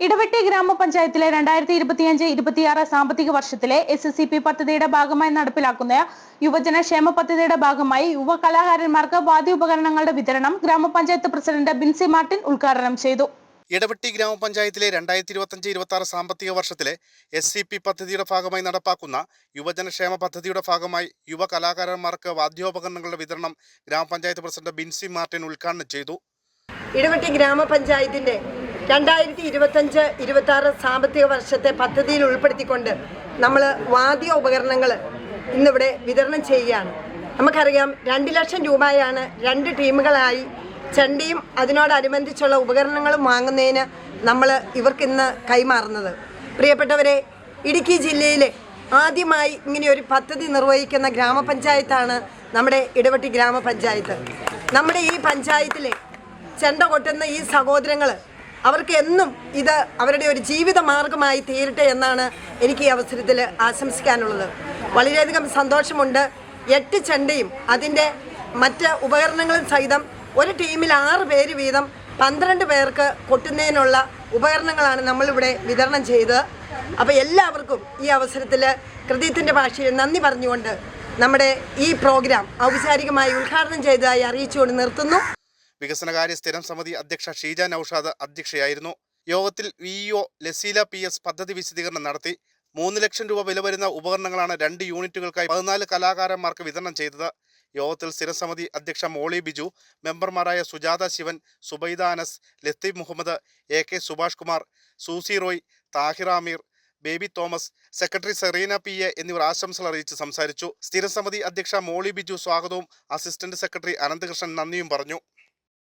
ഇടവെട്ടി ഗ്രാമപഞ്ചായത്തിലെ രണ്ടായിരത്തി ഇരുപത്തിയഞ്ച് ഇരുപത്തിയാറ് സാമ്പത്തിക വർഷത്തിലെ എസ് എസ് സി പി പദ്ധതിയുടെ ഭാഗമായി നടപ്പിലാക്കുന്ന യുവജന ക്ഷേമ പദ്ധതിയുടെ ഭാഗമായി യുവ കലാകാരന്മാർക്ക് വാദ്യോപകരണങ്ങളുടെ വിതരണം ഗ്രാമപഞ്ചായത്ത് പ്രസിഡന്റ് ബിൻസി മാർട്ടിൻ ഉദ്ഘാടനം ചെയ്തു. ഇടവെട്ടി ഗ്രാമപഞ്ചായത്തിലെ രണ്ടായിരത്തി ഇരുപത്തഞ്ച് ഇരുപത്തി ആറ് സാമ്പത്തിക വർഷത്തിലെ എസ് സി പി പദ്ധതിയുടെ ഭാഗമായി നടപ്പാക്കുന്ന യുവജനക്ഷേമ പദ്ധതിയുടെ ഭാഗമായി യുവ കലാകാരന്മാർക്ക് വാദ്യോപകരണങ്ങളുടെ വിതരണം ഗ്രാമപഞ്ചായത്ത് പ്രസിഡന്റ് ബിൻസി മാർട്ടിൻ ഉദ്ഘാടനം ചെയ്തു. ഇടവെട്ടി ഗ്രാമപഞ്ചായത്തിന്റെ രണ്ടായിരത്തി ഇരുപത്തഞ്ച് ഇരുപത്തി ആറ് സാമ്പത്തിക വർഷത്തെ പദ്ധതിയിൽ ഉൾപ്പെടുത്തിക്കൊണ്ട് നമ്മൾ വാദ്യ ഉപകരണങ്ങൾ ഇന്നിവിടെ വിതരണം ചെയ്യുകയാണ്. നമുക്കറിയാം രണ്ട് ലക്ഷം രൂപയാണ് രണ്ട് ടീമുകളായി ചെണ്ടയും അതിനോടനുബന്ധിച്ചുള്ള ഉപകരണങ്ങളും വാങ്ങുന്നതിന് നമ്മൾ ഇവർക്കിന്ന് കൈമാറുന്നത്. പ്രിയപ്പെട്ടവരെ ഇടുക്കി ജില്ലയിലെ ആദ്യമായി ഇങ്ങനെ ഒരു പദ്ധതി നിർവഹിക്കുന്ന ഗ്രാമപഞ്ചായത്താണ് നമ്മുടെ ഇടവട്ടി ഗ്രാമപഞ്ചായത്ത്. നമ്മുടെ ഈ പഞ്ചായത്തിലെ ചെണ്ട കൊട്ടുന്ന ഈ സഹോദരങ്ങൾ അവർക്ക് എന്നും ഇത് അവരുടെ ഒരു ജീവിത മാർഗമായി തീരട്ടെ എന്നാണ് എനിക്ക് ഈ അവസരത്തിൽ ആശംസിക്കാനുള്ളത്. വളരെയധികം സന്തോഷമുണ്ട്. എട്ട് ചെണ്ടയും അതിന്റെ മറ്റ് ഉപകരണങ്ങളും സഹിതം ഒരു ടീമിൽ ആറ് പേര് വീതം പന്ത്രണ്ട് പേർക്ക് കൊട്ടുന്നതിനുള്ള ഉപകരണങ്ങളാണ് നമ്മളിവിടെ വിതരണം ചെയ്തത്. അപ്പോൾ എല്ലാവർക്കും ഈ അവസരത്തിൽ കൃത്യത്തിന്റെ ഭാഷയിൽ നന്ദി പറഞ്ഞുകൊണ്ട് നമ്മുടെ ഈ പ്രോഗ്രാം ഔപചാരികമായി ഉദ്ഘാടനം ചെയ്തതായി അറിയിച്ചുകൊണ്ട് നിർത്തുന്നു. വികസനകാര്യ സ്ഥിരം സമിതി അധ്യക്ഷ ഷീജ നൌഷാദ് അധ്യക്ഷയായിരുന്നു. യോഗത്തിൽ V EO Laseela P S പദ്ധതി വിശദീകരണം നടത്തി. മൂന്ന് ലക്ഷം രൂപ വില വരുന്ന ഉപകരണങ്ങളാണ് രണ്ട് യൂണിറ്റുകൾക്കായി പതിനാല് കലാകാരന്മാർക്ക് വിതരണം ചെയ്തത്. യോഗത്തിൽ സ്ഥിരസമിതി അധ്യക്ഷ മോളി ബിജു മെമ്പർമാരായ Sujatha Shivan Zubaida Anas Latheef Muhammad A K Subhash Kumar Susy Roy Thahir Aamir Baby Thomas secretary Sereena P A എന്നിവർ ആശംസകൾ അറിയിച്ച് സംസാരിച്ചു. സ്ഥിരസമിതി അധ്യക്ഷ മോളി ബിജു സ്വാഗതവും അസിസ്റ്റന്റ് സെക്രട്ടറി അനന്തകൃഷ്ണൻ നന്ദിയും പറഞ്ഞു.